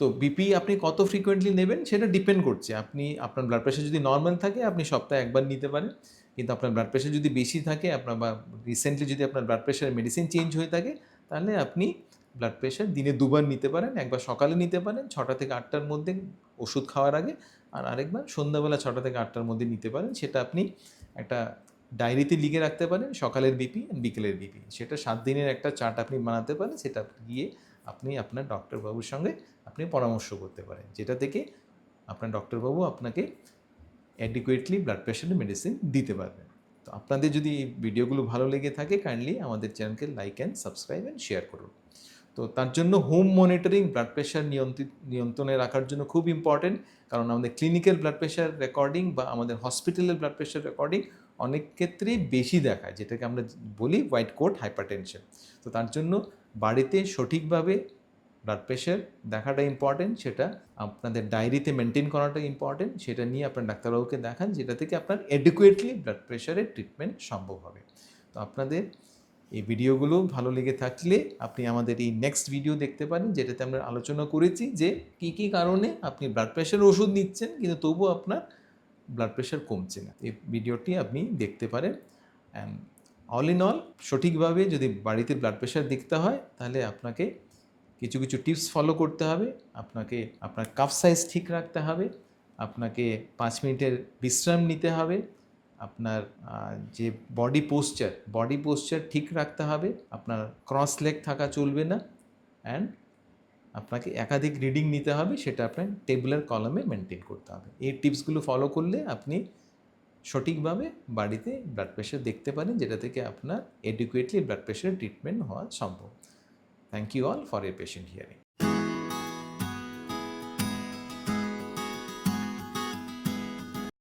তো বিপি আপনি কত ফ্রিকোয়েন্টলি নেবেন সেটা ডিপেন্ড করছে। আপনি, আপনার ব্লাড প্রেশার যদি নর্মাল থাকে, আপনি সপ্তাহে একবার নিতে পারেন। কিন্তু আপনার ব্লাড প্রেশার যদি বেশি থাকে, আপনার বা রিসেন্টলি যদি আপনার ব্লাড প্রেশার মেডিসিন চেঞ্জ হয়ে থাকে, তাহলে আপনি ব্লাড প্রেশার দিনে দুবার নিতে পারেন, একবার সকালে নিতে পারেন, ছটা থেকে আটটার মধ্যে ওষুধ খাওয়ার আগে, আর আরেকবার সন্ধ্যাবেলা ছটা থেকে আটটার মধ্যে নিতে পারেন। সেটা আপনি একটা ডায়েরিতে লিখে রাখতে পারেন, সকালের বিপি বিকেলের বিপি সেটা সাত দিনের একটা চার্ট আপনি বানাতে পারেন, সেটা গিয়ে আপনি আপনার ডক্টরবাবুর সঙ্গে আপনি পরামর্শ করতে পারেন, যেটা থেকে আপনার ডক্টরবাবু আপনাকে অ্যাডিকুয়েটলি ব্লাড প্রেশারের মেডিসিন দিতে পারবেন। তো আপনাদের যদি ভিডিওগুলো ভালো লেগে থাকে কাইন্ডলি আমাদের চ্যানেলকে like and subscribe and share করুন। তো তার জন্য হোম মনিটরিং ব্লাড প্রেশার নিয়ন্ত্রিত নিয়ন্ত্রণে রাখার জন্য খুব ইম্পর্টেন্ট কারণ আমাদের ক্লিনিক্যাল ব্লাড প্রেশার রেকর্ডিং বা আমাদের হসপিটালের ব্লাড প্রেশার রেকর্ডিং অনেক ক্ষেত্রেই বেশি দেখায়, যেটাকে আমরা বলি হোয়াইট কোট হাইপারটেনশন তো তার জন্য বাড়িতে সঠিকভাবে ব্লাড প্রেশার দেখাটা ইম্পর্টেন্ট সেটা আপনাদের ডায়েরিতে মেনটেন করাটা ইম্পর্টেন্ট সেটা নিয়ে আপনার ডাক্তারবাবুকে দেখান, যেটা থেকে আপনার এডুকুয়েটলি ব্লাড প্রেশারের ট্রিটমেন্ট সম্ভব হবে। তো আপনাদের এই ভিডিওগুলো ভালো লেগে থাকলে আপনি আমাদের এই নেক্সট ভিডিও দেখতে পারেন, যেটাতে আমরা আলোচনা করেছি যে কী কী কারণে আপনি ব্লাড প্রেশারের ওষুধ নিচ্ছেন, কিন্তু তবুও আপনার ব্লাড প্রেশার কমছে না। এই ভিডিওটি আপনি দেখতে পারেন। অ্যান্ড অল ইন অল সঠিকভাবে যদি বাড়িতে ব্লাড প্রেশার দেখতে হয়, তাহলে আপনাকে কিছু কিছু টিপস ফলো করতে হবে। আপনাকে আপনার কাপ সাইজ ঠিক রাখতে হবে। আপনাকে পাঁচ মিনিটের বিশ্রাম নিতে হবে। আপনার যে বডি পোস্চার বডি পোস্চার ঠিক রাখতে হবে, আপনার ক্রস লেগ থাকা চলবে না অ্যান্ড আপনাকে একাধিক রিডিং নিতে হবে, সেটা আপনার টেবুলার কলমে মেনটেন করতে হবে। এই টিপসগুলো ফলো করলে আপনি সঠিকভাবে বাড়িতে ব্লাড প্রেশার দেখতে পারেন, যেটা থেকে আপনার এডুকুয়েটলি ব্লাড প্রেশারের ট্রিটমেন্ট হওয়া সম্ভব। Thank you all for a patient hearing